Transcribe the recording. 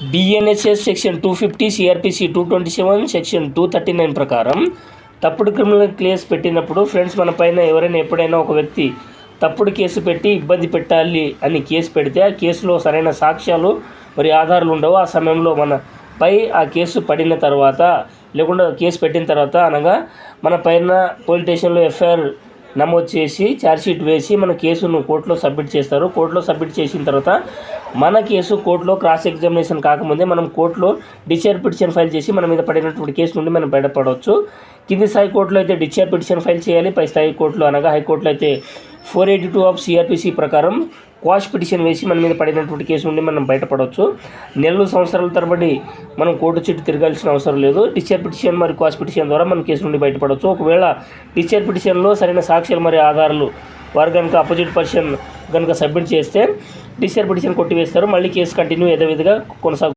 BNSS section two fifty CRPC two twenty seven section two thirty nine ప్రకారం తప్పుడు criminal case పెట్టినప్పుడు friends మన పైన ఎవరైనా ఎప్పుడైనా ఒక వ్యక్తి తప్పుడు కేసు పెట్టి ఇబ్బంది పెట్టాలి అని కేసు పెడితే ఆ కేసులో సరైన సాక్ష్యాలు మరి ఆధారాలు ఉండవు. ఆ సమయంలో మన పై ఆ కేసు పడిన తర్వాత లేకుండా కేసు పెట్టిన తర్వాత అనగా మన పైన పోలీస్ స్టేషన్లో ఎఫ్ఐఆర్ నమోదు చేసి ఛార్జ్షీట్ వేసి మన కేసును కోర్టులో సబ్మిట్ చేస్తారు. కోర్టులో సబ్మిట్ చేసిన తర్వాత మన కేసు కోర్టులో క్రాస్ ఎగ్జామినేషన్ కాకముందే మనం కోర్టులో డిశ్చార్జ్ పిటిషన్ ఫైల్ చేసి మన మీద పడినటువంటి కేసు నుండి మనం బయటపడవచ్చు. కింది స్థాయి కోర్టులో అయితే డిశ్చార్జ్ పిటిషన్ ఫైల్ చేయాలి. పై స్థాయి కోర్టులో అనగా హైకోర్టులో అయితే four eighty two of CRPC ప్రకారం క్వాష్ పిటిషన్ వేసి మన మీద పడినటువంటి కేసు నుండి మనం బయటపడవచ్చు. నెలలు సంవత్సరాల తరబడి మనం కోర్టు చుట్టూ తిరగాల్సిన అవసరం లేదు. డిశ్చార్జ్ పిటిషన్ మరియు క్వాష్ పిటిషన్ ద్వారా మనం కేసు నుండి బయటపడవచ్చు. ఒకవేళ డిశ్చార్జ్ పిటిషన్లో సరైన సాక్ష్యాలు మరియు ఆధారాలు వారు కనుక అపోజిట్ పర్సన్ కనుక సబ్మిట్ చేస్తే డిశ్చార్జ్ పిటిషన్ కొట్టివేస్తారు. మళ్ళీ కేసు కంటిన్యూ యథావిధిగా కొనసాగు